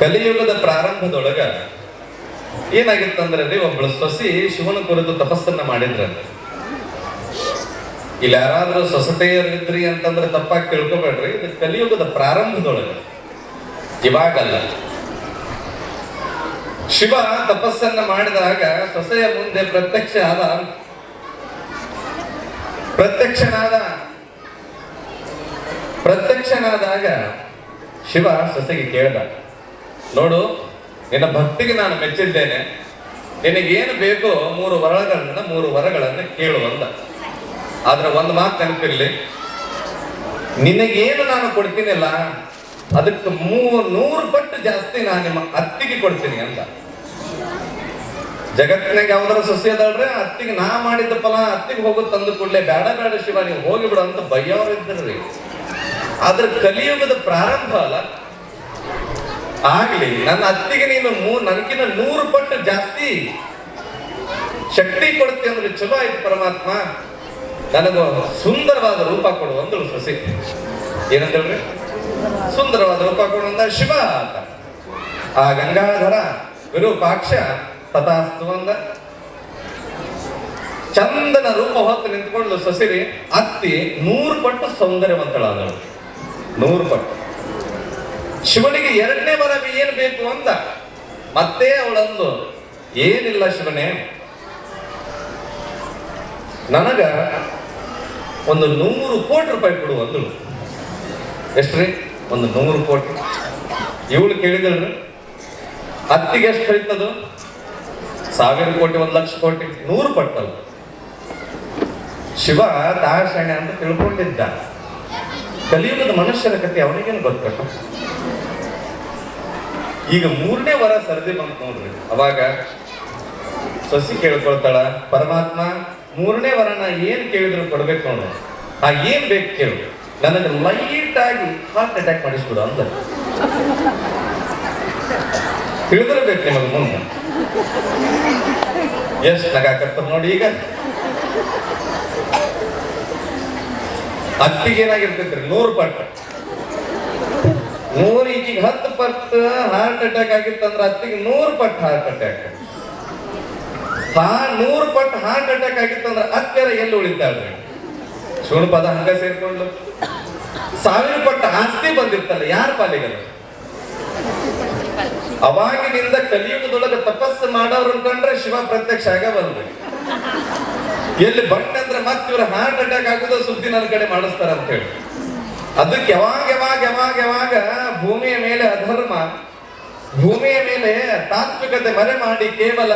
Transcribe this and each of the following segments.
ಕಲಿಯುಗದ ಪ್ರಾರಂಭದೊಳಗ ಏನಾಗಿತ್ತಂದ್ರೆ ರೀ ಒಬ್ಬಳು ಸೊಸಿ ಶಿವನ ಕುರಿತು ತಪಸ್ಸನ್ನ ಮಾಡಿದ್ರಂತೆ. ಇಲ್ಲಿ ಯಾರಾದ್ರೂ ಸೊಸತೆಯರಿದ್ರಿ ಅಂತಂದ್ರೆ ತಪ್ಪಾಗಿ ತಿಳ್ಕೊಬೇಡ್ರಿ, ಇದು ಕಲಿಯುಗದ ಪ್ರಾರಂಭದೊಳಗ. ಇವಾಗಲ್ಲ. ಶಿವ ತಪಸ್ಸನ್ನ ಮಾಡಿದಾಗ ಸೊಸೆಯ ಮುಂದೆ ಪ್ರತ್ಯಕ್ಷ ಆದ ಪ್ರತ್ಯಕ್ಷನಾದ, ಪ್ರತ್ಯಕ್ಷನಾದಾಗ ಶಿವ ಸೊಸೆಗೆ ಕೇಳ್ದ. ನೋಡು, ನಿನ್ನ ಭಕ್ತಿಗೆ ನಾನು ಮೆಚ್ಚಿದ್ದೇನೆ. ನಿನಗೇನು ಬೇಕೋ ಮೂರು ವರಗಳನ್ನ, ಮೂರು ವರಗಳನ್ನು ಕೇಳು ಅಂತ. ಆದ್ರೆ ಒಂದು ಮಾತು ನೆನಪಿರ್ಲಿ. ನಿನಗೇನು ನಾನು ಕೊಡ್ತೀನಿಲ್ಲ, ಅದಕ್ಕೆ ಮೂರು, ನೂರು ಪಟ್ಟು ಜಾಸ್ತಿ ನಾನು ನಿಮ್ಮ ಅತ್ತಿಗೆ ಕೊಡ್ತೀನಿ ಅಂತ. ಜಗತ್ತಿನಾಗ ಯಾವ್ದಾರ ಸೊಸೆ ಅದಾಳ್ರಿ, ಅತ್ತಿಗೆ ನಾ ಮಾಡಿದ ಫಲ ಅತ್ತಿಗೆ ಹೋಗೋದು ತಂದು ಕೂಡಲೇ ಬೇಡ ಬೇಡ ಶಿವ, ನೀವು ಹೋಗಿಬಿಡು ಅಂತ ಬೈಯೋರು ಇದ್ರಿ ಆದ್ರೆ ಕಲಿಯುಗದ ಪ್ರಾರಂಭ ಅಲ್ಲ. ಆಗ್ಲಿ, ನನ್ನ ಅತ್ತಿಗೆ ನೀನು ನನಗಿನ್ನ ನೂರು ಪಟ್ಟು ಜಾಸ್ತಿ ಶಕ್ತಿ ಕೊಡುತ್ತೆ ಅಂದ್ರೆ ಚಲೋ ಆಯ್ತು ಪರಮಾತ್ಮ. ನನಗೆ ಸುಂದರವಾದ ರೂಪ ಕೊಡು ಅಂದಳು ಸೊಸೆ. ಏನಂತೇಳ್ರಿ? ಸುಂದರವಾದ ರೂಪ ಕೊಡು ಅಂದ ಶಿವ ಅಂತ ಆ ಗಂಗಾಧರ ವಿರೂಪಾಕ್ಷ ತಥಾಸ್ತು ಅಂದ. ಚಂದನ ರೂಪ ಹೊತ್ತು ನಿಂತ್ಕೊಂಡು ಸೊಸಿರಿ, ಅತ್ತಿ ನೂರು ಪಟ್ಟು ಸೌಂದರ್ಯವಂತಳಾದಳು. ನೂರು ಪಟ್ಟು. ಶಿವನಿಗೆ ಎರಡನೇ ವರ ಏನು ಬೇಕು ಅಂತ. ಮತ್ತೆ ಅವಳಂದು, ಏನಿಲ್ಲ ಶಿವನೇ, ನನಗ ಒಂದು ನೂರು ಕೋಟಿ ರೂಪಾಯಿ ಕೊಡು ಅಂದಳು. ಎಷ್ಟ್ರಿ? ಒಂದು ನೂರು ಕೋಟಿ. ಇವಳು ಕೇಳಿದಳು, ಹತ್ತಿಗೆ ಎಷ್ಟು ಹೋಯ್ತದು? ಸಾವಿರ ಕೋಟಿ, ಒಂದು ಲಕ್ಷ ಕೋಟಿ, ನೂರು ಪಟ್ಟದು ಶಿವ ದಾಕ್ಷಾಯಣ ಅಂತ ತಿಳ್ಕೊಂಡಿದ್ದ. ಕಲಿಯುಗದ ಮನುಷ್ಯರ ಕತೆ ಅವನಿಗೇನು ಗೊತ್ತಕ್ಕ ಈಗ ಮೂರನೇ ವರ ಸರದಿ ಬಂತು ನೋಡ್ರಿ. ಅವಾಗ ಸಸಿ ಕೇಳ್ಕೊಳ್ತಾಳ, ಪರಮಾತ್ಮ, ಮೂರನೇ ವರನ ಏನು ಕೇಳಿದ್ರು ಕೊಡ್ಬೇಕು ನೋಡ್ರಿ ಆ ಏನ್ ಬೇಕು ಕೇಳು. ನನಗೆ ಲೈಟ್ ಆಗಿ ಹಾರ್ಟ್ ಅಟ್ಯಾಕ್ ಮಾಡಿಸ್ಬಿಡು ಅಂತ ತಿಳಿದಿರ್ಬೇಕು ನಿಮಗೆ ಮುಂದೆ. ಎಷ್ಟು ನಗಾಕತ್ತ ನೋಡಿ ಈಗ. ಅತ್ತಿಗೆ ಏನಾಗಿರ್ತೈತ್ರಿ ನೂರು ಪಟ್ಟು ನೂರು ಈಗ ಹತ್ತು ಪಟ್ಟು ಹಾರ್ಟ್ ಅಟ್ಯಾಕ್ ಆಗಿತ್ತಂದ್ರ ಅತ್ತಿಗೆ ನೂರು ಪಟ್ಟು ಹಾರ್ಟ್ ಅಟ್ಯಾಕ್ ತಾ ನೂರು ಪಟ್ಟು ಹಾರ್ಟ್ ಅಟ್ಯಾಕ್ ಆಗಿತ್ತಂದ್ರ ಅತ್ತೆರ ಎಲ್ಲಿ ಉಳಿತಾಳ್ರಿ ಸುಳ್ಳು ಪದ ಹಂಗ ಸೇರ್ಕೊಂಡು ಸಾವಿರ ಪಟ್ಟು ಆಸ್ತಿ ಬಂದಿರ್ತಲ್ಲ ಯಾರ ಪಾಲಿಗಲ್ಲ ಅವಾಗಿನಿಂದ ಕಲಿಯುಗದೊಳಗೆ ತಪಸ್ಸು ಮಾಡೋರು ಕಂಡ್ರೆ ಶಿವ ಪ್ರತ್ಯಕ್ಷ ಆಗ ಬಂದ್ರಿ ಎಲ್ಲಿ ಅಂದ್ರೆ ಮತ್ತೆ ಇವ್ರ ಹಾರ್ಟ್ ಅಟ್ಯಾಕ್ ಆಗೋದು ಸುದ್ದಿ ನನ್ನ ಕಡೆ ಮಾಡಿಸ್ತಾರ ಅಂತ ಹೇಳಿ ಅದಕ್ಕೆ ಯಾವಾಗ ಯಾವಾಗ ಯಾವಾಗ ಯಾವಾಗ ಭೂಮಿಯ ಮೇಲೆ ಅಧರ್ಮ, ಭೂಮಿಯ ಮೇಲೆ ತಾತ್ವಿಕತೆ ಮರೆ ಮಾಡಿ ಕೇವಲ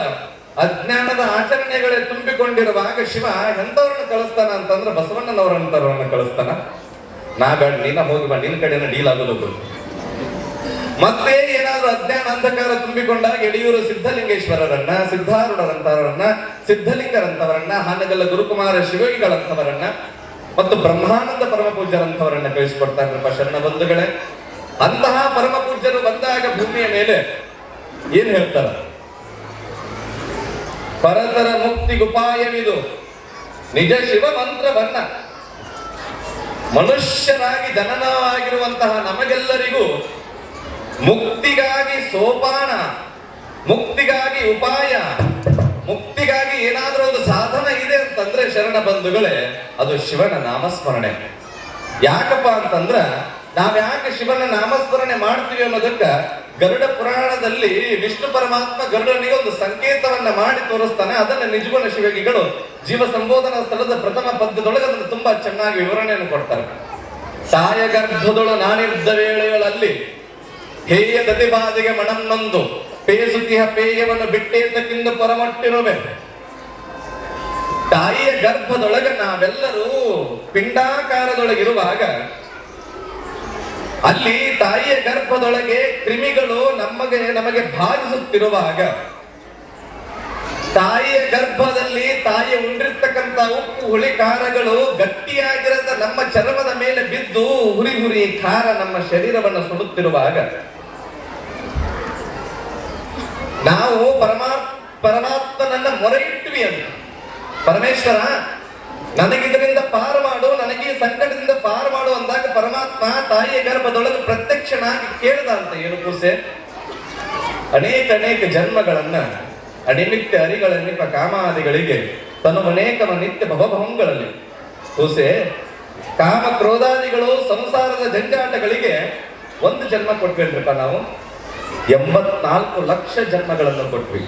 ಅಜ್ಞಾನದ ಆಚರಣೆಗಳೇ ತುಂಬಿಕೊಂಡಿರುವಾಗ ಶಿವ ಎಂತವ್ರನ್ನ ಕಳಿಸ್ತಾನ ಅಂತಂದ್ರೆ ಬಸವಣ್ಣನವರಂತವ್ರನ್ನ ಕಳಿಸ್ತಾನ? ನಾ ಬೇಡ, ನೀನ ಹೋಗಿ ಬಾ, ನಿನ್ ಕಡೆನ ಡೀಲ್ ಆಗೋದು ಮತ್ತೆ ಏನಾದ್ರೂ ಅಜ್ಞಾನ ಅಂಧಕಾರ ತುಂಬಿಕೊಂಡಾಗ ಯಡಿಯೂರು ಸಿದ್ಧಲಿಂಗೇಶ್ವರರನ್ನ ಸಿದ್ಧಾರೂಢರಂತವರನ್ನ ಸಿದ್ಧಲಿಂಗರಂತವರನ್ನ ಹಾನಗಲ್ಲ ಗುರುಕುಮಾರ ಶಿವಗಿಗಳಂತವರನ್ನ ಮತ್ತು ಬ್ರಹ್ಮಾನಂದ ಪರಮ ಪೂಜ್ಯರಂತವರನ್ನ ನಮ್ಮ ಶರಣ ಬಂಧುಗಳೇ, ಅಂತಹ ಪರಮ ಪೂಜ್ಯರು ಬಂದಾಗ ಭೂಮಿಯ ಮೇಲೆ ಏನ್ ಹೇಳ್ತಾರ? ಪರತರ ಮುಕ್ತಿಗುಪಾಯವಿದು ನಿಜ ಶಿವ ಮಂತ್ರವನ್ನ. ಮನುಷ್ಯರಾಗಿ ಜನನವಾಗಿರುವಂತಹ ನಮಗೆಲ್ಲರಿಗೂ ಮುಕ್ತಿಗಾಗಿ ಸೋಪಾನ, ಮುಕ್ತಿಗಾಗಿ ಉಪಾಯ, ಮುಕ್ತಿಗಾಗಿ ಏನಾದರೂ ಒಂದು ಸಾಧನ ಇದೆ ಅಂತಂದ್ರೆ ಶರಣ ಬಂಧುಗಳೇ, ಅದು ಶಿವನ ನಾಮಸ್ಮರಣೆ. ಯಾಕಪ್ಪ ಅಂತಂದ್ರ ನಾವ್ಯಾಕೆ ಶಿವನ ನಾಮಸ್ಮರಣೆ ಮಾಡ್ತೀವಿ ಅನ್ನೋದಕ್ಕ ಗರುಡ ಪುರಾಣದಲ್ಲಿ ವಿಷ್ಣು ಪರಮಾತ್ಮ ಗರುಡನಿಗೆ ಒಂದು ಸಂಕೇತವನ್ನ ಮಾಡಿ ತೋರಿಸ್ತಾನೆ. ಅದನ್ನ ನಿಜಗುಣ ಶಿವಗಿಗಳು ಜೀವ ಸಂಬೋಧನಾ ಸ್ಥಳದ ಪ್ರಥಮ ಪದ್ಯದೊಳಗೆ ಅದನ್ನು ತುಂಬಾ ಚೆನ್ನಾಗಿ ವಿವರಣೆಯನ್ನು ಕೊಡ್ತಾರೆ. ಸಾಯ ಗರ್ಭದೊಳು ನಾನಿದ್ದ ವೇಳೆಗಳಲ್ಲಿ ಹೇಯ ದತಿಬಾದಿಗೆ ಪೇಯ ಪೇಸುತಿಹ ಪೇಯವನ್ನು ಬಿಟ್ಟೇತಕ್ಕಿಂದ ಪರಮಟ್ಟಿರುವೆ ತಾಯಿಯ ಗರ್ಭದೊಳಗೆ ನಾವೆಲ್ಲರೂ ಪಿಂಡಾಕಾರದೊಳಗಿರುವಾಗ ಅಲ್ಲಿ ತಾಯಿಯ ಗರ್ಭದೊಳಗೆ ಕ್ರಿಮಿಗಳು ನಮಗೆ ನಮಗೆ ಬಾಧಿಸುತ್ತಿರುವಾಗ ತಾಯಿಯ ಗರ್ಭದಲ್ಲಿ ತಾಯಿ ಉಂಡಿರ್ತಕ್ಕಂಥ ಉಪ್ಪು, ಹುಳಿ ಖಾರಗಳು ಗಟ್ಟಿಯಾಗಿರದ ನಮ್ಮ ಚರ್ಮದ ಮೇಲೆ ಬಿದ್ದು ಹುರಿ ಹುರಿ ಖಾರ ನಮ್ಮ ಶರೀರವನ್ನು ಸುಡುತ್ತಿರುವಾಗ ನಾವು ಪರಮಾ ಪರಮಾತ್ಮನನ್ನ ಮೊರೆ ಇಟ್ವಿ ಅಂತ. ಪರಮೇಶ್ವರ ನನಗಿದರಿಂದ ಪಾರು ಮಾಡು, ನನಗೆ ಸಂಕಟದಿಂದ ಪಾರು ಮಾಡು ಅಂದಾಗ ಪರಮಾತ್ಮ ತಾಯಿಯ ಗರ್ಭದೊಳಗೆ ಪ್ರತ್ಯಕ್ಷನಾಗಿ ಕೇಳಿದ ಅಂತ ಏನು ಕೂಸೆ? ಅನೇಕ ಅನೇಕ ಜನ್ಮಗಳನ್ನ ಅನಿಮಿತ್ಯ ನಿಮ್ಮ ಕಾಮಾದಿಗಳಿಗೆ, ತನು ಅನೇಕ ನಿತ್ಯ ಭವಭವಂಗಳಲ್ಲಿ. ಕೂಸೆ, ಕಾಮ ಕ್ರೋಧಾದಿಗಳು ಸಂಸಾರದ ಜಂಜಾಟಗಳಿಗೆ ಒಂದು ಜನ್ಮ ಕೊಟ್ವೇನ್ರಿಪ್ಪ ನಾವು? ಎಂಬತ್ನಾಲ್ಕು ಲಕ್ಷ ಜನ್ಮಗಳನ್ನು ಕೊಟ್ವಿ.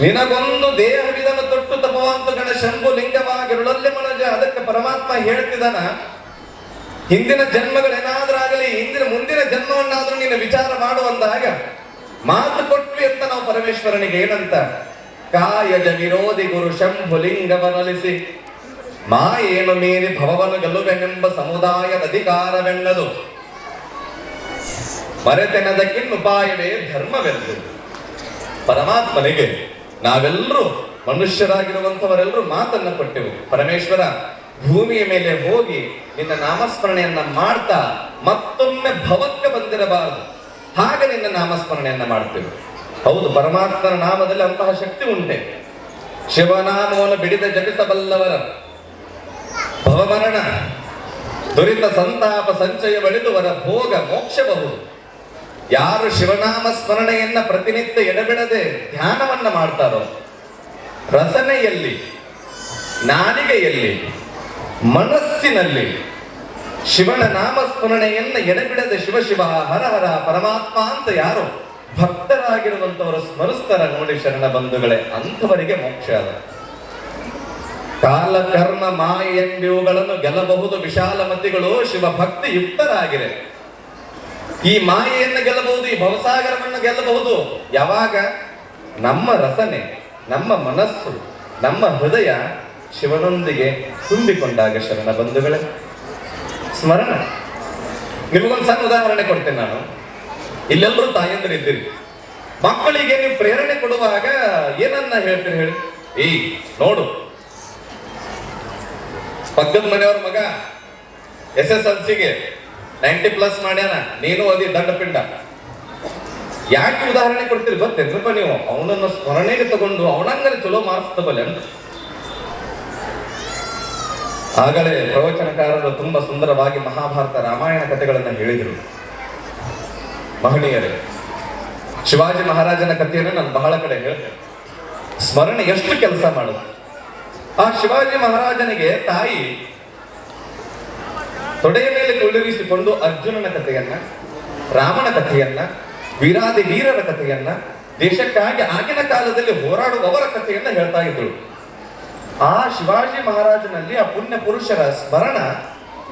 ನಿನಗೊಂದು ದೇಹವಿದನ ತೊಟ್ಟು ತಪವಾಂತಗಳ ಶಂಭು ಲಿಂಗವಾಗಿರುಳಲ್ಲಿ ಮನಜ ಅದಕ್ಕೆ ಪರಮಾತ್ಮ ಹೇಳ್ತಿದ್ದಾನ, ಹಿಂದಿನ ಜನ್ಮಗಳೇನಾದ್ರಾಗಲಿ, ಹಿಂದಿನ ಮುಂದಿನ ಜನ್ಮವನ್ನಾದರೂ ನೀನು ವಿಚಾರ ಮಾಡುವಂದಾಗ ಮಾತು ಕೊಟ್ವಿ ಅಂತ ನಾವು ಪರಮೇಶ್ವರನಿಗೆ ಏನಂತ? ಕಾಯಜ ವಿರೋಧಿ ಗುರು ಶಂಭು ಲಿಂಗವನಲಿಸಿ ಏನು ಮೀರಿ ಭವವನ್ನು ಗೆಲ್ಲುವೆನೆಂಬ ಸಮುದಾಯದ ಅಧಿಕಾರವೆನ್ನದು. ಮರೆತೆನದಕ್ಕಿನ್ನುಪಾಯವೇ ಧರ್ಮವೆಂದು. ಪರಮಾತ್ಮನಿಗೆ ನಾವೆಲ್ಲರೂ ಮನುಷ್ಯರಾಗಿರುವಂತವರೆಲ್ಲರೂ ಮಾತನ್ನು ಕೊಟ್ಟೆವು. ಪರಮೇಶ್ವರ, ಭೂಮಿಯ ಮೇಲೆ ಹೋಗಿ ನಿನ್ನ ನಾಮಸ್ಮರಣೆಯನ್ನ ಮಾಡ್ತಾ ಮತ್ತೊಮ್ಮೆ ಭವಕ್ಕೆ ಬಂದಿರಬಾರದು. ಹಾಗೆ ನಿನ್ನ ನಾಮಸ್ಮರಣೆಯನ್ನ ಮಾಡ್ತೇವೆ. ಹೌದು, ಪರಮಾತ್ಮನ ನಾಮದಲ್ಲಿ ಅಂತಹ ಶಕ್ತಿ ಉಂಟೆ. ಶಿವನಾಮವನ್ನು ಬಿಡಿದ ಜಪಿಸಬಲ್ಲವರ ಭವಮರಣ, ದುರಿತ ಸಂತಾಪ ಸಂಚಯ ಬಳಿದುವರ ಭೋಗ ಮೋಕ್ಷಬಹುದು. ಯಾರು ಶಿವನಾಮ ಸ್ಮರಣೆಯನ್ನ ಪ್ರತಿನಿತ್ಯ ಎಡಬಿಡದೆ ಧ್ಯಾನವನ್ನ ಮಾಡ್ತಾರೋ? ರಸನೆಯಲ್ಲಿ, ನಾಲಿಗೆಯಲ್ಲಿ, ಮನಸ್ಸಿನಲ್ಲಿ ಶಿವನ ನಾಮ ಸ್ಮರಣೆಯನ್ನ ಎಡಬಿಡದೆ ಶಿವ ಶಿವ ಹರ ಹರ ಪರಮಾತ್ಮ ಅಂತ ಯಾರು ಭಕ್ತರಾಗಿರುವಂತವರು ಸ್ಮರಿಸ್ತಾರ ನೋಡಿ ಶರಣ ಬಂಧುಗಳೇ, ಅಂಥವರಿಗೆ ಮೋಕ್ಷ ಅದ ಕಾಲ ಕರ್ಮ ಮಾಯ ಎಂಬಿವುಗಳನ್ನು ಗೆಲ್ಲಬಹುದು ವಿಶಾಲ ಮತಿಗಳು ಶಿವ ಭಕ್ತಿ ಈ ಮಾಯೆಯನ್ನು ಗೆಲ್ಲಬಹುದು, ಈ ಭವಸಾಗರವನ್ನು ಗೆಲ್ಲಬಹುದು. ಯಾವಾಗ ನಮ್ಮ ರಸನೆ, ನಮ್ಮ ಮನಸ್ಸು, ನಮ್ಮ ಹೃದಯ ಶಿವನೊಂದಿಗೆ ತುಂಬಿಕೊಂಡಾಗ ಶರಣ ಬಂಧುಗಳೇ. ಸ್ಮರಣ. ನಿಮಗೊಂದು ಸಣ್ಣ ಉದಾಹರಣೆ ಕೊಡ್ತೇನೆ ನಾನು. ಇಲ್ಲೆಲ್ಲರೂ ತಾಯಂದಿರು ಇದ್ದೀರಿ. ಮಕ್ಕಳಿಗೆ ನೀವು ಪ್ರೇರಣೆ ಕೊಡುವಾಗ ಏನನ್ನ ಹೇಳ್ತೀರಿ ಹೇಳಿ? ಈ ನೋಡು. ಪಕ್ಕದ ಮನೆಯವ್ರ ಮಗ ಎಸ್ ಎಸ್ ಎಲ್ ಸಿಗೆ ನೈಂಟಿ ಪ್ಲಸ್ ಮಾಡ್ಯಾನ. ನೀನು ಅದಿ ದಂಡ ಪಿಂಡ. ಯಾಕೆ ಉದಾಹರಣೆ ಕೊಡ್ತೀರಿ ಗೊತ್ತೇನ್ರಪ್ಪ ನೀವು? ಅವನನ್ನು ಸ್ಮರಣೆಗೆ ತಗೊಂಡು ಅವನಂಗಲ್ಲಿ ಚಲೋ ಮಾರ್ಕ್ಸ್ ತಗೊಳ್ಳಿ ಅಂತ. ಆಗಲೇ ಪ್ರವಚನಕಾರರು ತುಂಬಾ ಸುಂದರವಾಗಿ ಮಹಾಭಾರತ ರಾಮಾಯಣ ಕಥೆಗಳನ್ನು ಹೇಳಿದರು. ಮಹನೀಯರೇ, ಶಿವಾಜಿ ಮಹಾರಾಜನ ಕಥೆಯನ್ನು ನಾನು ಬಹಳ ಕಡೆ ಹೇಳ್ತೇನೆ. ಸ್ಮರಣೆ ಎಷ್ಟು ಕೆಲಸ ಮಾಡುತ್ತೆ? ಆ ಶಿವಾಜಿ ಮಹಾರಾಜನಿಗೆ ತಾಯಿ ತೊಡೆಯ ಮೇಲೆ ಕುಳ್ಳಿರಿಸಿಕೊಂಡು ಅರ್ಜುನನ ಕಥೆಯನ್ನ, ರಾಮನ ಕಥೆಯನ್ನ, ವೀರಾದಿ ವೀರರ ಕಥೆಯನ್ನ, ದೇಶಕ್ಕಾಗಿ ಆಗಿನ ಕಾಲದಲ್ಲಿ ಹೋರಾಡುವವರ ಕಥೆಯನ್ನ ಹೇಳ್ತಾ ಇದ್ರು ಆ ಶಿವಾಜಿ ಮಹಾರಾಜನಲ್ಲಿ ಆ ಪುಣ್ಯ ಪುರುಷರ ಸ್ಮರಣ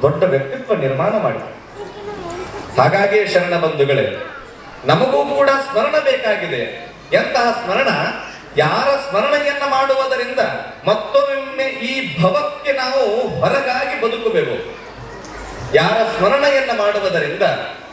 ದೊಡ್ಡ ವ್ಯಕ್ತಿತ್ವ ನಿರ್ಮಾಣ ಮಾಡಿದೆ. ಹಾಗಾಗಿ ಶರಣ ಬಂಧುಗಳೇ, ನಮಗೂ ಕೂಡ ಸ್ಮರಣ ಬೇಕಾಗಿದೆ. ಎಂತಹ ಸ್ಮರಣ? ಯಾರ ಸ್ಮರಣೆಯನ್ನ ಮಾಡುವುದರಿಂದ ಮತ್ತೊಮ್ಮೆ ಈ ಭವಕ್ಕೆ ನಾವು ಹೊರಗಾಗಿ ಬದುಕಬೇಕು ಯಾರ ಸ್ಮರಣೆಯನ್ನು ಮಾಡುವುದರಿಂದ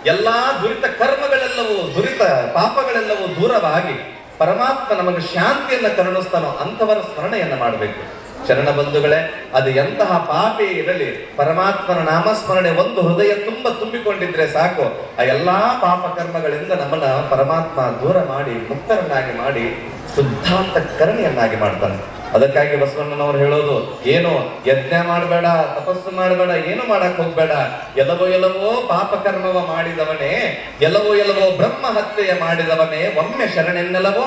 ಎಲ್ಲಾ ದುರಿತ ಕರ್ಮಗಳೆಲ್ಲವೂ, ದುರಿತ ಪಾಪಗಳೆಲ್ಲವೂ ದೂರವಾಗಿ ಪರಮಾತ್ಮ ನಮಗೆ ಶಾಂತಿಯನ್ನು ಕರುಣಿಸ್ತಾನೋ ಅಂಥವರ ಸ್ಮರಣೆಯನ್ನು ಮಾಡಬೇಕು. ಶರಣ ಬಂಧುಗಳೇ, ಅದು ಎಂತಹ ಪಾಪಿ ಇರಲಿ, ಪರಮಾತ್ಮನ ನಾಮಸ್ಮರಣೆ ಒಂದು ಹೃದಯ ತುಂಬ ತುಂಬಿಕೊಂಡಿದ್ರೆ ಸಾಕು, ಆ ಎಲ್ಲಾ ಪಾಪ ಕರ್ಮಗಳಿಂದ ನಮ್ಮನ್ನ ಪರಮಾತ್ಮ ದೂರ ಮಾಡಿ, ಮುಕ್ತರನ್ನಾಗಿ ಮಾಡಿ ಶುದ್ಧಾಂತ ಕರ್ಣಿಯನ್ನಾಗಿ ಮಾಡ್ತಾನೆ. ಅದಕ್ಕಾಗಿ ಬಸವಣ್ಣನವರು ಹೇಳೋದು, ಏನು ಯಜ್ಞ ಮಾಡಬೇಡ, ತಪಸ್ಸು ಮಾಡಬೇಡ, ಏನು ಮಾಡಕ್ ಹೋಗ್ಬೇಡ. ಎಲ್ಲವೋ ಎಲ್ಲವೋ ಪಾಪಕರ್ಮವ ಮಾಡಿದವನೇ, ಎಲ್ಲವೋ ಎಲ್ಲವೋ ಬ್ರಹ್ಮ ಹತ್ಯೆಯ ಮಾಡಿದವನೇ, ಒಮ್ಮೆ ಶರಣೆನ್ನೆಲ್ಲವೋ?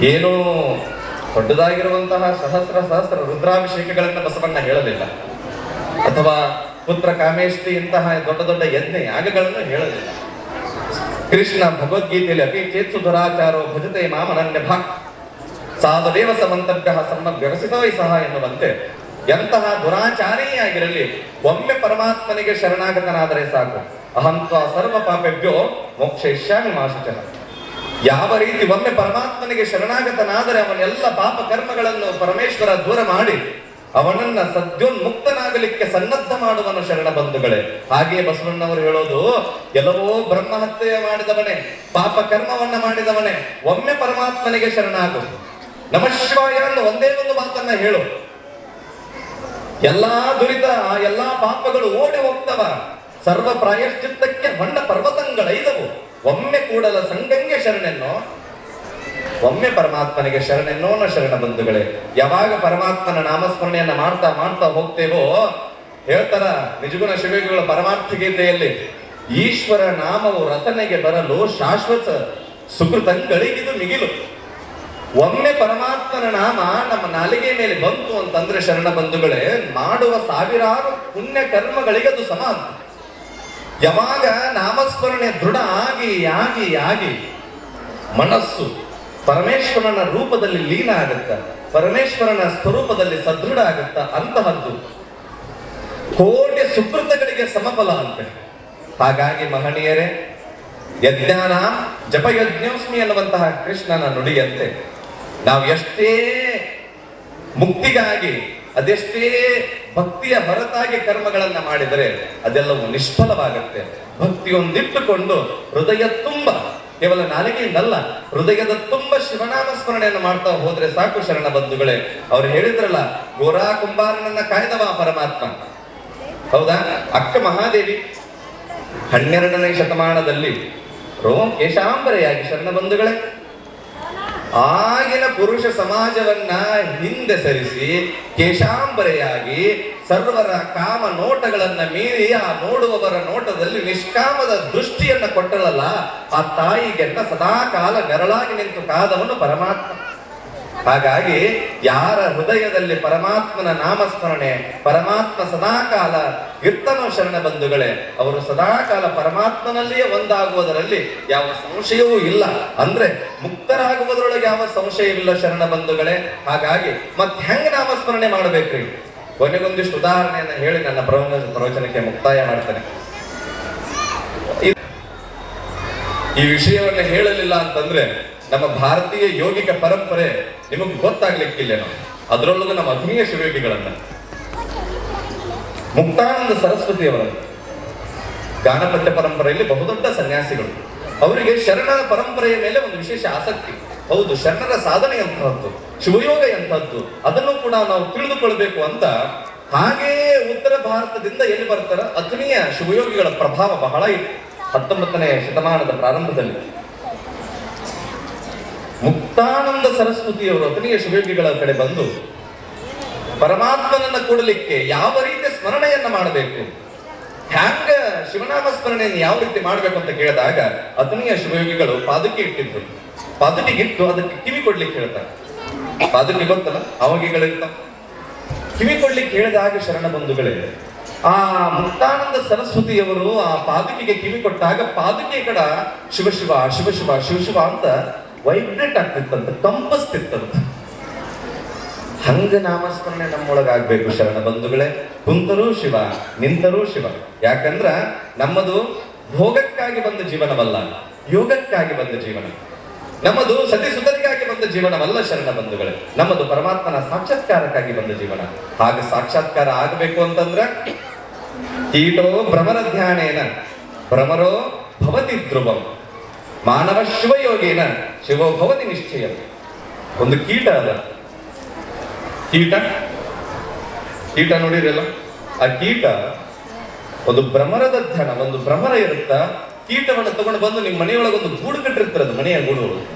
ಏನು ದೊಡ್ಡದಾಗಿರುವಂತಹ ಸಹಸ್ರ ಸಹಸ್ರ ರುದ್ರಾಭಿಷೇಕಗಳನ್ನ ಬಸವಣ್ಣ ಹೇಳಲಿಲ್ಲ. ಅಥವಾ ಪುತ್ರ ಕಾಮೇಷ್ಟಿ ಇಂತಹ ದೊಡ್ಡ ದೊಡ್ಡ ಯಜ್ಞ ಯಾಗಗಳನ್ನು ಹೇಳಲಿಲ್ಲ. ಕೃಷ್ಣ ಭಗವದ್ಗೀತೆಯಲ್ಲಿ ಅತಿ ಚೇತ್ಸು ದುರಾಚಾರೋ ಭಜತೆ ಮಾಮನನ್ಯ ಭಾಕ್ ಸಾಧುದೇವ ಸಮಂತರ್ಗಃ ಸಮ್ಮ ವ್ಯವಸಿತವೈ ಸಹ ಎನ್ನುವಂತೆ ಎಂತಹ ದುರಾಚಾರಿಯಾಗಿರಲಿ, ಒಮ್ಮೆ ಪರಮಾತ್ಮನಿಗೆ ಶರಣಾಗತನಾದರೆ ಸಾಕು. ಅಹಂತ್ವ ಸರ್ವ ಪಾಪೆಭ್ಯೋ ಮೋಕ್ಷಿಷ್ಯಾಮಿ ಮಾಶುಚನ ಯಾವ ರೀತಿ ಒಮ್ಮೆ ಪರಮಾತ್ಮನಿಗೆ ಶರಣಾಗತನಾದರೆ ಅವನೆಲ್ಲ ಪಾಪ ಕರ್ಮಗಳನ್ನು ಪರಮೇಶ್ವರ ದೂರ ಮಾಡಿ, ಅವನನ್ನ ಸದ್ಯೋನ್ಮುಕ್ತನಾಗಲಿಕ್ಕೆ ಸನ್ನದ್ಧ ಮಾಡುವನು ಶರಣ ಬಂಧುಗಳೇ. ಹಾಗೆಯೇ ಬಸವಣ್ಣವರು ಹೇಳೋದು, ಎಲ್ಲವೋ ಬ್ರಹ್ಮಹತ್ಯೆ ಮಾಡಿದವನೇ, ಪಾಪ ಕರ್ಮವನ್ನ ಮಾಡಿದವನೇ, ಒಮ್ಮೆ ಪರಮಾತ್ಮನಿಗೆ ಶರಣಾಗು. ನಮ ಶಿವಾಯ ಒಂದೇ ಒಂದು ಮಾತನ್ನ ಹೇಳು. ಎಲ್ಲಾ ದುರಿತ ಎಲ್ಲಾ ಪಾಪಗಳು ಓಡಿ ಹೋಗ್ತವ. ಸರ್ವ ಪ್ರಾಯಶ್ಚಿತ್ತಕ್ಕೆ ಹೊಂಡ ಪರ್ವತಗಳೈದವು. ಒಮ್ಮೆ ಕೂಡಲ ಸಂಗಂಗೆ ಶರಣೆನ್ನೋ, ಒಮ್ಮೆ ಪರಮಾತ್ಮನಿಗೆ ಶರಣೆನ್ನೋನ ಶರಣ ಬಂಧುಗಳೇ. ಯಾವಾಗ ಪರಮಾತ್ಮನ ನಾಮಸ್ಮರಣೆಯನ್ನ ಮಾಡ್ತಾ ಮಾಡ್ತಾ ಹೋಗ್ತೇವೋ, ಹೇಳ್ತಾರ ನಿಜಗುಣ ಶಿವಗಳ ಪರಮಾರ್ಥ ಗೀತೆಯಲ್ಲಿ, ಈಶ್ವರ ನಾಮವು ರಚನೆಗೆ ಬರಲು ಶಾಶ್ವತ ಸುಕೃತಂಗಳಿಗಿದು ಮಿಗಿಲು. ಒಮ್ಮೆ ಪರಮಾತ್ಮನ ನಾಮ ನಮ್ಮ ನಾಲಿಗೆ ಮೇಲೆ ಬಂತು ಅಂತಂದ್ರೆ ಶರಣ ಬಂಧುಗಳೇ, ಮಾಡುವ ಸಾವಿರಾರು ಪುಣ್ಯ ಕರ್ಮಗಳಿಗೆ ಅದು ಸಮ ಅಂತ. ಯಾವಾಗ ನಾಮಸ್ಮರಣೆ ದೃಢ ಆಗಿ ಆಗಿ ಆಗಿ ಮನಸ್ಸು ಪರಮೇಶ್ವರನ ರೂಪದಲ್ಲಿ ಲೀನ ಆಗುತ್ತ, ಪರಮೇಶ್ವರನ ಸ್ವರೂಪದಲ್ಲಿ ಸದೃಢ ಆಗುತ್ತ ಅಂತಹದ್ದು ಕೋಟಿ ಸುಕೃತಗಳಿಗೆ ಸಮಫಲ ಅಂತೆ. ಹಾಗಾಗಿ ಮಹನೀಯರೇ, ಯಜ್ಞಾನ ಜಪಯಜ್ಞೋಸ್ಮಿ ಅನ್ನುವಂತಹ ಕೃಷ್ಣನ ನುಡಿಯಂತೆ ನಾವು ಎಷ್ಟೇ ಮುಕ್ತಿಗಾಗಿ, ಅದೆಷ್ಟೇ ಭಕ್ತಿಯ ಹೊರತಾಗಿ ಕರ್ಮಗಳನ್ನ ಮಾಡಿದರೆ ಅದೆಲ್ಲವೂ ನಿಷ್ಫಲವಾಗುತ್ತೆ. ಭಕ್ತಿಯೊಂದಿಟ್ಟುಕೊಂಡು ಹೃದಯ ತುಂಬ, ಕೇವಲ ನಾಲಿಗೆಯಿಂದಲ್ಲ, ಹೃದಯದ ತುಂಬ ಶಿವನಾಮ ಸ್ಮರಣೆಯನ್ನು ಮಾಡ್ತಾ ಹೋದ್ರೆ ಸಾಕು ಶರಣ ಬಂಧುಗಳೇ. ಅವ್ರು ಹೇಳಿದ್ರಲ್ಲ ಗೋರಾ ಕುಂಬಾರನನ್ನ ಕಾಯ್ದವ ಪರಮಾತ್ಮ. ಹೌದಾ? ಅಕ್ಕ ಮಹಾದೇವಿ, ಹನ್ನೆರಡನೇ ಶತಮಾನದಲ್ಲಿ ರೋಮ್ ಕೇಶಾಂಬರೆಯಾಗಿ ಶರಣ ಬಂಧುಗಳೇ. ಆಗಿನ ಪುರುಷ ಸಮಾಜವನ್ನ ಹಿಂದೆ ಸರಿಸಿ, ಕೇಶಾಂಬರೆಯಾಗಿ ಸರ್ವರ ಕಾಮ ನೋಟಗಳನ್ನ ಮೀರಿ ಆ ನೋಡುವವರ ನೋಟದಲ್ಲಿ ನಿಷ್ಕಾಮದ ದೃಷ್ಟಿಯನ್ನ ಕೊಟ್ಟಳಲ್ಲ, ಆ ತಾಯಿಗೆನ್ನ ಸದಾಕಾಲ ನೆರಳಾಗಿ ನಿಂತು ಕಾದವನು ಪರಮಾತ್ಮ. ಹಾಗಾಗಿ ಯಾರ ಹೃದಯದಲ್ಲಿ ಪರಮಾತ್ಮನ ನಾಮಸ್ಮರಣೆ, ಪರಮಾತ್ಮ ಸದಾಕಾಲ ಇರ್ತನೋ ಶರಣ ಬಂಧುಗಳೇ, ಅವರು ಸದಾಕಾಲ ಪರಮಾತ್ಮನಲ್ಲಿಯೇ ಒಂದಾಗುವುದರಲ್ಲಿ ಯಾವ ಸಂಶಯವೂ ಇಲ್ಲ. ಅಂದ್ರೆ ಮುಕ್ತರಾಗುವುದರೊಳಗೆ ಯಾವ ಸಂಶಯವಿಲ್ಲ ಶರಣ ಬಂಧುಗಳೇ. ಹಾಗಾಗಿ ಮತ್ತೆ ಹೆಂಗ ನಾಮಸ್ಮರಣೆ ಮಾಡಬೇಕ್ರಿ? ಕೊನೆಗೊಂದಿಷ್ಟು ಉದಾಹರಣೆಯನ್ನು ಹೇಳಿ ನನ್ನ ಪ್ರವಚನ ಪ್ರವಚನಕ್ಕೆ ಮುಕ್ತಾಯ ಮಾಡ್ತೇನೆ. ಈ ವಿಷಯವನ್ನು ಹೇಳಲಿಲ್ಲ ಅಂತಂದ್ರೆ ನಮ್ಮ ಭಾರತೀಯ ಯೋಗಿಕ ಪರಂಪರೆ ನಿಮಗೆ ಗೊತ್ತಾಗ್ಲಿಕ್ಕಿಲ್ಲ ನಾವು. ಅದರೊಳಗೂ ನಮ್ಮ ಅಗ್ನಿಯ ಶಿವಯೋಗಿಗಳನ್ನ. ಮುಕ್ತಾನಂದ ಸರಸ್ವತಿಯವರನ್ನು. ಗಾನಪತ್ಯ ಪರಂಪರೆಯಲ್ಲಿ ಬಹುದೊಡ್ಡ ಸನ್ಯಾಸಿಗಳು. ಅವರಿಗೆ ಶರಣರ ಪರಂಪರೆಯ ಮೇಲೆ ಒಂದು ವಿಶೇಷ ಆಸಕ್ತಿ. ಹೌದು, ಶರಣರ ಸಾಧನೆ ಎಂತಹದ್ದು, ಶಿವಯೋಗ ಎಂತಹದ್ದು, ಅದನ್ನು ಕೂಡ ನಾವು ತಿಳಿದುಕೊಳ್ಬೇಕು ಅಂತ ಹಾಗೆಯೇ ಉತ್ತರ ಭಾರತದಿಂದ ಎಲ್ಲಿ ಬರ್ತಾರ ಅಗ್ನಿಯ ಶಿವಯೋಗಿಗಳ ಪ್ರಭಾವ ಬಹಳ ಇತ್ತು ಹತ್ತೊಂಬತ್ತನೇ ಶತಮಾನದ ಪ್ರಾರಂಭದಲ್ಲಿ. ಮುಕ್ತಾನಂದ ಸರಸ್ವತಿಯವರು ಅತನಿಯ ಶಿವಯೋಗಿಗಳ ಕಡೆ ಬಂದು, ಪರಮಾತ್ಮನನ್ನ ಕೊಡಲಿಕ್ಕೆ ಯಾವ ರೀತಿ ಸ್ಮರಣೆಯನ್ನ ಮಾಡಬೇಕು? ಹ್ಯಾಂಗ ಶಿವನಾಮ ಸ್ಮರಣೆಯನ್ನು ಯಾವ ರೀತಿ ಮಾಡಬೇಕು ಅಂತ ಕೇಳಿದಾಗ, ಅತನಿಯ ಶಿವಯೋಗಿಗಳು ಪಾದಕ್ಕೆ ಇಟ್ಟಿದ್ರು. ಪಾದಕ್ಕೆ ಇಟ್ಟು ಅದಕ್ಕೆ ಕಿವಿ ಕೊಡ್ಲಿಕ್ಕೆ ಹೇಳ್ತಾರೆ. ಪಾದಕ್ಕೆ ಗೊತ್ತಲ್ಲ? ಅವಾಗಿಗಳಿರ್ತಾವ. ಕಿವಿ ಕೊಡ್ಲಿಕ್ಕೆ ಹೇಳಿದಾಗ ಶರಣ ಬಂಧುಗಳಿವೆ ಆ ಮುಕ್ತಾನಂದ ಸರಸ್ವತಿಯವರು ಆ ಪಾದಕಿಗೆ ಕಿವಿ ಕೊಟ್ಟಾಗ ಪಾದಕೆ ಕಡ ಶಿವ ಶಿವಶಿವ ಶಿವ ಶಿವ ಶಿವ ಶಿವ ಅಂತ ವೈಬ್ರೇಟ್ ಆಗ್ತಿತ್ತಂತ ಕಂಪಿಸ್ತಿತ್ತಂತ ಹಂಗ ನಾಮಸ್ಮರಣೆ ನಮ್ಮೊಳಗಾಗಬೇಕು ಶರಣ ಬಂಧುಗಳೇ. ಕುಂತರೂ ಶಿವ, ನಿಂತರೂ ಶಿವ. ಯಾಕಂದ್ರ ನಮ್ಮದು ಭೋಗಕ್ಕಾಗಿ ಬಂದ ಜೀವನವಲ್ಲ, ಯೋಗಕ್ಕಾಗಿ ಬಂದ ಜೀವನ. ನಮ್ಮದು ಸತಿ ಸುತರಿಗಾಗಿ ಬಂದ ಜೀವನವಲ್ಲ ಶರಣ ಬಂಧುಗಳೇ. ನಮ್ಮದು ಪರಮಾತ್ಮನ ಸಾಕ್ಷಾತ್ಕಾರಕ್ಕಾಗಿ ಬಂದ ಜೀವನ. ಹಾಗೆ ಸಾಕ್ಷಾತ್ಕಾರ ಆಗಬೇಕು ಅಂತಂದ್ರ ಕೀಟೋ ಭ್ರಮರ ಧ್ಯಾನೇನ ಭ್ರಮರೋ ಭವತಿ ಧ್ರುವಂ. ಮಾನವ ಶಿವಯೋಗೇನ ಶಿವೋಭವತಿ ನಿಶ್ಚಯ. ಒಂದು ಕೀಟ ಅದ. ಕೀಟ? ಕೀಟ ನೋಡಿರಲ್ಲ ಆ ಕೀಟ ಒಂದು ಭ್ರಮರದ ಧ್ಯಾನ ಒಂದು ಭ್ರಮರ ಇರುತ್ತ, ಕೀಟವನ್ನು ತಗೊಂಡು ಬಂದು ನಿಮ್ಮ ಮನೆಯೊಳಗೆ ಒಂದು ಗೂಡು ಕಟ್ಟಿರ್ತಾರೆ ಅದು ಮನೆಯ ಗೂಡು.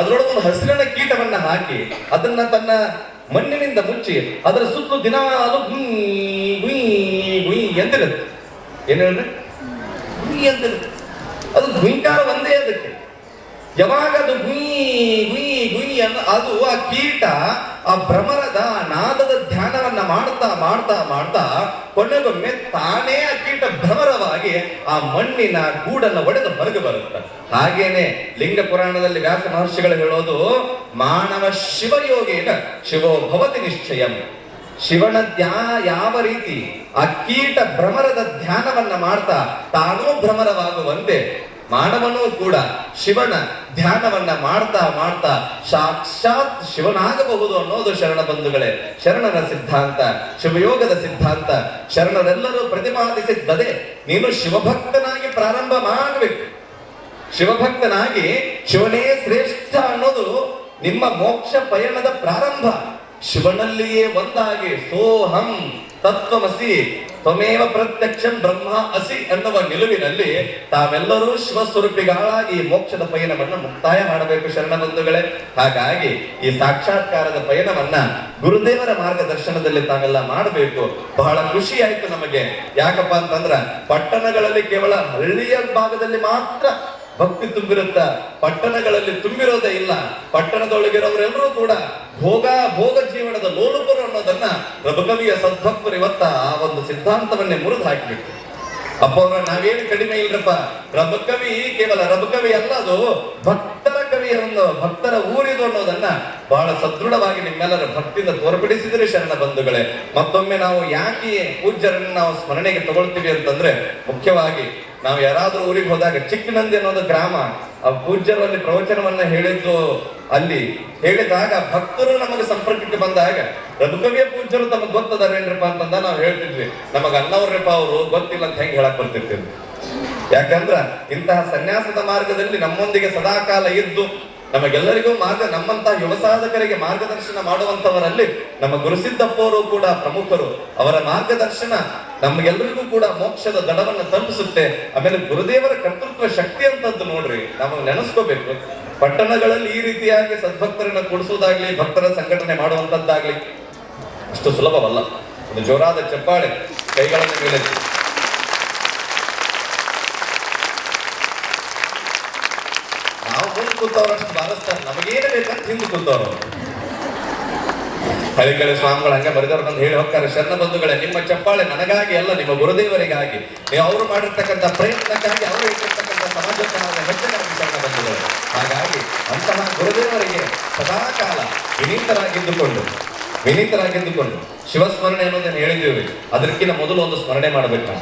ಅದರೊಳಗೆ ಒಂದು ಹಸಿರಿನ ಕೀಟವನ್ನ ಹಾಕಿ, ಅದನ್ನ ತನ್ನ ಮಣ್ಣಿನಿಂದ ಮುಚ್ಚಿ, ಅದರ ಸುತ್ತಲೂ ದಿನಾಲು ಗುಯ್ ಗುಯ್ ಗುಯ್ ಎಂದಿರುತ್ತೆ. ಏನ್ ಹೇಳಿದ್ರೆ? ಗುಯ್ ಎಂದಿರುತ್ತೆ. ಅದು ಗುಂಕಾರ ಒಂದೇ ಅದಕ್ಕೆ. ಯಾವಾಗ ಅದು ಗುಯಿ ಗುಯಿ ಗುಯಿ ಅನ್ನ, ಅದು ಆ ಕೀಟ, ಆ ಭ್ರಮರದ ನಾದದ ಧ್ಯಾನವನ್ನ ಮಾಡ್ತಾ ಮಾಡ್ತಾ ಮಾಡ್ತಾ ಕೊನೆಗೊಮ್ಮೆ ತಾನೇ ಆ ಕೀಟ ಭ್ರಮರವಾಗಿ ಆ ಮಣ್ಣಿನ ಗೂಡನ್ನು ಒಡೆದು ಹೊರಗೆ ಬರುತ್ತೆ. ಹಾಗೇನೆ ಲಿಂಗ ಪುರಾಣದಲ್ಲಿ ವ್ಯಾಸ ಮಹರ್ಷಿಗಳು ಹೇಳೋದು, ಮಾನವ ಶಿವಯೋಗೇನ ಶಿವೋ ಭವತಿ ನಿಶ್ಚಯಂ. ಶಿವನ ಧ್ಯಾ ಯಾವ ರೀತಿ ಆ ಭ್ರಮರದ ಧ್ಯಾನವನ್ನ ಮಾಡ್ತಾ ತಾನೂ ಭ್ರಮರವಾಗುವಂತೆ ಮಾನವನೂ ಕೂಡ ಶಿವನ ಧ್ಯಾನವನ್ನ ಮಾಡ್ತಾ ಮಾಡ್ತಾ ಸಾಕ್ಷಾತ್ ಶಿವನಾಗಬಹುದು ಅನ್ನೋದು ಶರಣ ಬಂಧುಗಳೇ. ಶರಣರ ಸಿದ್ಧಾಂತ, ಶಿವಯೋಗದ ಸಿದ್ಧಾಂತ, ಶರಣರೆಲ್ಲರೂ ಪ್ರತಿಪಾದಿಸಿದ್ದದೆ ನೀನು ಶಿವಭಕ್ತನಾಗಿ ಪ್ರಾರಂಭ ಮಾಡಬೇಕು. ಶಿವಭಕ್ತನಾಗಿ ಶಿವನೇ ಶ್ರೇಷ್ಠ ಅನ್ನೋದು ನಿಮ್ಮ ಮೋಕ್ಷ ಪಯಣದ ಪ್ರಾರಂಭ. ಶಿವನಲ್ಲಿಯೇ ಒಂದಾಗಿ ಸೋಹಂ ತತ್ವಮಸಿ, ತ್ವಮೇವ ಪ್ರತ್ಯಕ್ಷಂ ಬ್ರಹ್ಮ ಅಸಿ ಎನ್ನುವ ನಿಲುವಿನಲ್ಲಿ ತಾವೆಲ್ಲರೂ ಶಿವಸ್ವರೂಪಿಗಳಾಗಿ ಈ ಮೋಕ್ಷದ ಪಯಣವನ್ನು ಮುಕ್ತಾಯ ಮಾಡಬೇಕು ಶರಣ ಬಂಧುಗಳೇ. ಹಾಗಾಗಿ ಈ ಸಾಕ್ಷಾತ್ಕಾರದ ಪಯಣವನ್ನ ಗುರುದೇವರ ಮಾರ್ಗದರ್ಶನದಲ್ಲಿ ತಾವೆಲ್ಲ ಮಾಡಬೇಕು. ಬಹಳ ಖುಷಿ ನಮಗೆ. ಯಾಕಪ್ಪ ಅಂತಂದ್ರ ಪಟ್ಟಣಗಳಲ್ಲಿ ಕೇವಲ ಹಳ್ಳಿಯ ಭಾಗದಲ್ಲಿ ಮಾತ್ರ ಭಕ್ತಿ ತುಂಬಿರುತ್ತ, ಪಟ್ಟಣಗಳಲ್ಲಿ ತುಂಬಿರೋದೇ ಇಲ್ಲ. ಪಟ್ಟಣದೊಳಗಿರೋರೆಲ್ಲರೂ ಕೂಡ ಭೋಗ ಭೋಗ ಜೀವನದ ಲೋಲುಪರು ಅನ್ನೋದನ್ನ ರಘುಕವಿಯ ಸದ್ಭಕ್ತರು ಇವತ್ತ ಆ ಒಂದು ಸಿದ್ಧಾಂತವನ್ನೇ ಮುರಿದು ಹಾಕಿಬಿಟ್ಟು ಅಪ್ಪ ಅವ್ರ, ನಾವೇನು ಕಡಿಮೆ ಇಲ್ರಪ್ಪ. ರಬಕವಿ ಕೇವಲ ರಬಕವಿ ಅಲ್ಲ ಅದು, ಭಕ್ತರ ಕವಿಯರನ್ನು, ಭಕ್ತರ ಊರಿದು ಅನ್ನೋದನ್ನ ಬಹಳ ಸದೃಢವಾಗಿ ನಿಮ್ಮೆಲ್ಲರ ಭಕ್ತಿಯಿಂದ ತೋರ್ಪಡಿಸಿದ್ರೆ ಶರಣ ಬಂಧುಗಳೇ. ಮತ್ತೊಮ್ಮೆ ನಾವು ಯಾಕೆ ಪೂಜ್ಯರನ್ನು ನಾವು ಸ್ಮರಣೆಗೆ ತಗೊಳ್ತೀವಿ ಅಂತಂದ್ರೆ, ಮುಖ್ಯವಾಗಿ ನಾವು ಯಾರಾದ್ರೂ ಊರಿಗೆ ಹೋದಾಗ ಚಿಕ್ಕನಂದಿ ಅನ್ನೋದು ಗ್ರಾಮ, ಆ ಪೂಜ್ಯರು ಅಲ್ಲಿ ಪ್ರವಚನವನ್ನ ಹೇಳಿದ್ದು ಅಲ್ಲಿ. ಹೇಳಿದಾಗ ಭಕ್ತರು ನಮಗೆ ಸಂಪರ್ಕಕ್ಕೆ ಬಂದಾಗ ರಘುಕವಿಯ ಪೂಜ್ಯರು ತಮಗೆ ಗೊತ್ತದಾರೇನ್ರಪ್ಪ ಅಂತಂದ ನಾವು ಹೇಳ್ತಿದ್ವಿ. ನಮಗ ಅನ್ನವ್ರಪ್ಪ ಅವರು ಗೊತ್ತಿಲ್ಲ ಅಂತ ಹೆಂಗೆ ಹೇಳಕ್ ಬರ್ತಿರ್ತೀವಿ. ಯಾಕಂದ್ರ ಇಂತಹ ಸನ್ಯಾಸದ ಮಾರ್ಗದಲ್ಲಿ ನಮ್ಮೊಂದಿಗೆ ಸದಾಕಾಲ ಇದ್ದು ನಮಗೆಲ್ಲರಿಗೂ ಮಾರ್ಗ ನಮ್ಮಂತಹ ಯುವ ಸಾಧಕರಿಗೆ ಮಾರ್ಗದರ್ಶನ ಮಾಡುವಂತವರಲ್ಲಿ ನಮ್ಮ ಗುರುಸಿದ್ದಪ್ಪವರು ಕೂಡ ಪ್ರಮುಖರು. ಅವರ ಮಾರ್ಗದರ್ಶನ ನಮಗೆಲ್ಲರಿಗೂ ಕೂಡ ಮೋಕ್ಷದ ದಡವನ್ನು ತಲುಪಿಸುತ್ತೆ. ಆಮೇಲೆ ಗುರುದೇವರ ಕರ್ತೃತ್ವ ಶಕ್ತಿ ಅಂತದ್ದು ನೋಡ್ರಿ, ನಾವು ನೆನೆಸ್ಕೋಬೇಕು. ಪಟ್ಟಣಗಳಲ್ಲಿ ಈ ರೀತಿಯಾಗಿ ಸದ್ಭಕ್ತರನ್ನ ಕೊಡಿಸುವುದಾಗ್ಲಿ, ಭಕ್ತರ ಸಂಘಟನೆ ಮಾಡುವಂತದ್ದಾಗ್ಲಿ ಅಷ್ಟು ಸುಲಭವಲ್ಲ. ಒಂದು ಜೋರಾದ ಚಪ್ಪಾಳೆ ಕೈಗಳನ್ನು ಮೇಲೆತ್ತಿ ನಾವು ಮುಂದೆ ಕೂತವ್ರಷ್ಟು ಬಾರಿಸ್ತಾರೆ ನಮಗೇನು ಬೇಕಂತ ಹಿಂದೆ ಕೂತವ್ರು ಹರಿಕರ ಸ್ವಾಮಿಗಳು ಹಂಗೆ ಬರೆದವ್ರು ಬಂದು ಹೇಳಿ, ಹೋಗ್ತಾರೆ, ಶರಣ ಬಂಧುಗಳೇ, ನಿಮ್ಮ ಚಪ್ಪಾಳೆ ನನಗಾಗಿ ಅಲ್ಲ, ನಿಮ್ಮ ಗುರುದೇವರಿಗಾಗಿ. ನೀವು ಅವರು ಮಾಡಿರ್ತಕ್ಕಂಥ ಪ್ರಯತ್ನಕ್ಕಾಗಿ ಅವರು ಇಟ್ಟಿರ್ತಕ್ಕಂಥ ಸಮಾಜಕ್ಕೆ ನಾವು ಹೆಚ್ಚಿನ ಶರಣ ಬಂಧುಗಳು. ಹಾಗಾಗಿ ಅಂತಹ ಗುರುದೇವರಿಗೆ ಸದಾಕಾಲ ವಿನೀತರಾಗಿದ್ದುಕೊಂಡು ವಿನೀತರಾಗಿದ್ದುಕೊಂಡು ಶಿವಸ್ಮರಣೆ ಅನ್ನೋದನ್ನು ಹೇಳಿದ್ದೀವಿ. ಅದಕ್ಕಿಂತ ಮೊದಲು ಒಂದು ಸ್ಮರಣೆ ಮಾಡಬೇಕು?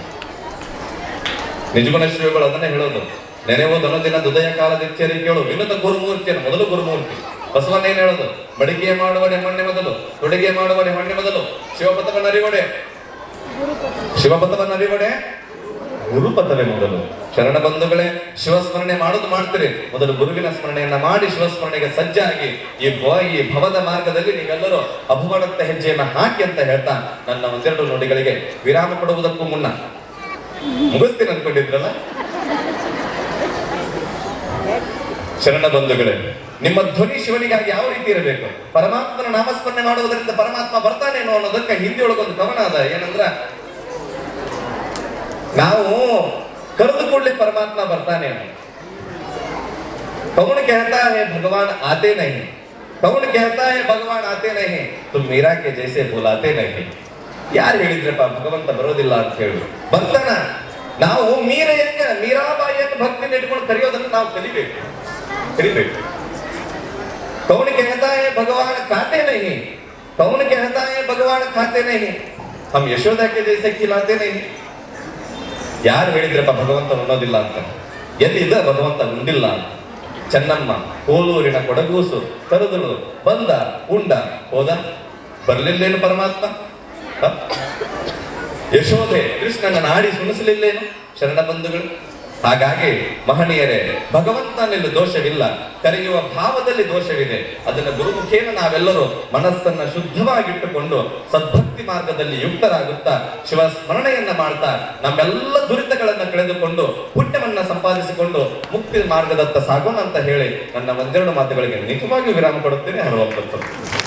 ನಿಜಮನ ಶ್ರೀಗಳು ಅದನ್ನೇ ಹೇಳೋದು. ನೆನೆಯುವುದು ದುದಯ ಹೃದಯ ಕಾಲದೆಚ್ಚರಿ ಕೇಳು. ವಿನುತ ಗುರುಮೂರ್ತಿಯನ್ನು, ಮೊದಲು ಗುರುಮೂರ್ತಿ. ಬಸವಣ್ಣ ಏನ್ ಹೇಳೋದು? ಬಡಿಗೆ ಮಾಡುವಡೆ ಮಣ್ಣೆ ಮೊದಲು, ತೊಡಿಗೆ ಮಾಡುವಡೆ ಮಣ್ಣೆ ಮೊದಲು, ಶಿವಪಥವನ್ನು ಅರಿವಡೆ. ಶಿವಪಥವನ್ನು ಅರಿವಡೆ? ಗುರುಪಥವೇ ಮೊದಲು. ಶರಣ ಬಂಧುಗಳೇ, ಶಿವಸ್ಮರಣೆ ಮಾಡೋದು ಮಾಡ್ತೀರಿ. ಮೊದಲು ಗುರುವಿನ ಸ್ಮರಣೆಯನ್ನ ಮಾಡಿ, ಶಿವಸ್ಮರಣೆಗೆ ಸಜ್ಜಾಗಿ ಈ ಈ ಭವದ ಮಾರ್ಗದಲ್ಲಿ ನೀವೆಲ್ಲರೂ ಅಭಿಮಾನತ್ತ ಹೆಜ್ಜೆಯನ್ನ ಹಾಕಿ ಅಂತ ಹೇಳ್ತಾ ನನ್ನ ಒಂದೆರಡು ನೋಡಿಗಳಿಗೆ ವಿರಾಮ ಕೊಡುವುದಕ್ಕೂ ಮುನ್ನ. ಮುಗಿಸ್ತೀನಿ ಅನ್ಕೊಂಡಿದ್ರಲ್ಲ? ಶರಣ ಬಂಧುಗಳೇ ನಿಮ್ಮ ಧ್ವನಿ ಶಿವನಿಗಾಗಿ ಯಾವ ರೀತಿ ಇರಬೇಕು ಪರಮಾತ್ಮನ ನಾಮಸ್ಮರಣೆ ಮಾಡುವುದರಿಂದ ಪರಮಾತ್ಮ ಬರ್ತಾನೇನೋ ಅನ್ನೋದಕ್ಕೆ ಹಿಂದಿ ಒಳಗೊಂದು ಕವನ ಅದ ಏನಂದ್ರ ನಾವು ಕರೆದು ಕೂಡಲೇ ಪರಮಾತ್ಮ ಬರ್ತಾನೆ कौन कहता है भगवान आते नहीं कौन कहता है भगवान आते नहीं तुम मीरा के जैसे बुलाते नहीं ಯಾರು ಹೇಳಿದ್ರಪ್ಪ ಭಗವಂತ ಬರೋದಿಲ್ಲ ಅಂತ ಹೇಳಿ ಬರ್ತಾನ ನಾವು ಮೀರೆಯನ್ನ ಮೀರಾಬಾಯಿಯನ್ನು ಭಕ್ತಿನ ಇಟ್ಕೊಂಡು ಕರೆಯೋದನ್ನ ನಾವು ಕಲಿಬೇಕು ಕಲಿಬೇಕು कौन कहता है भगवान खाते नहीं कौन कहता है भगवान खाते नहीं हम यशोदा के जैसे खिलाते नहीं ಯಾರು ಹೇಳಿದ್ರಪ್ಪ ಭಗವಂತ ಉಣ್ಣೋದಿಲ್ಲ ಅಂತ ಎಲ್ಲಿದ್ದ ಭಗವಂತ ಉಂಡಿಲ್ಲ ಅಂತ ಚೆನ್ನಮ್ಮ ಕೋಲೂರಿನ ಕೊಡಗೂಸು ಕರೆದಳು ಬಂದ ಉಂಡ ಹೋದ ಬರ್ಲಿಲ್ಲೇನು ಪರಮಾತ್ಮ ಹ? ಯಶೋಧೆ ಕೃಷ್ಣನ ನಾಡಿ ಸುಣಿಸಲಿಲ್ಲೇನು? ಶರಣ ಬಂಧುಗಳು? ಹಾಗಾಗಿ ಮಹನೀಯರೇ, ಭಗವಂತನಲ್ಲಿ ದೋಷವಿಲ್ಲ. ಕರೆಯುವ ಭಾವದಲ್ಲಿ ದೋಷವಿದೆ. ಅದನ್ನ ಗುರುಮುಖೇನ ನಾವೆಲ್ಲರೂ ಮನಸ್ಸನ್ನ ಶುದ್ಧವಾಗಿಟ್ಟುಕೊಂಡು ಸದ್ಭಕ್ತಿ ಮಾರ್ಗದಲ್ಲಿ ಯುಕ್ತರಾಗುತ್ತಾ ಶಿವ ಸ್ಮರಣೆಯನ್ನ ಮಾಡ್ತಾ ನಮ್ಮೆಲ್ಲ ದುರಿತಗಳನ್ನ ಕಳೆದುಕೊಂಡು ಪುಣ್ಯವನ್ನ ಸಂಪಾದಿಸಿಕೊಂಡು ಮುಕ್ತಿ ಮಾರ್ಗದತ್ತ ಸಾಗೋಣ ಅಂತ ಹೇಳಿ ನನ್ನ ಒಂದೆರಡು ಮಾತುಗಳಿಗೆ ನಿಜವಾಗಿಯೂ ವಿರಾಮ ಕೊಡುತ್ತೇನೆ. ಹರವಂತದ್ದು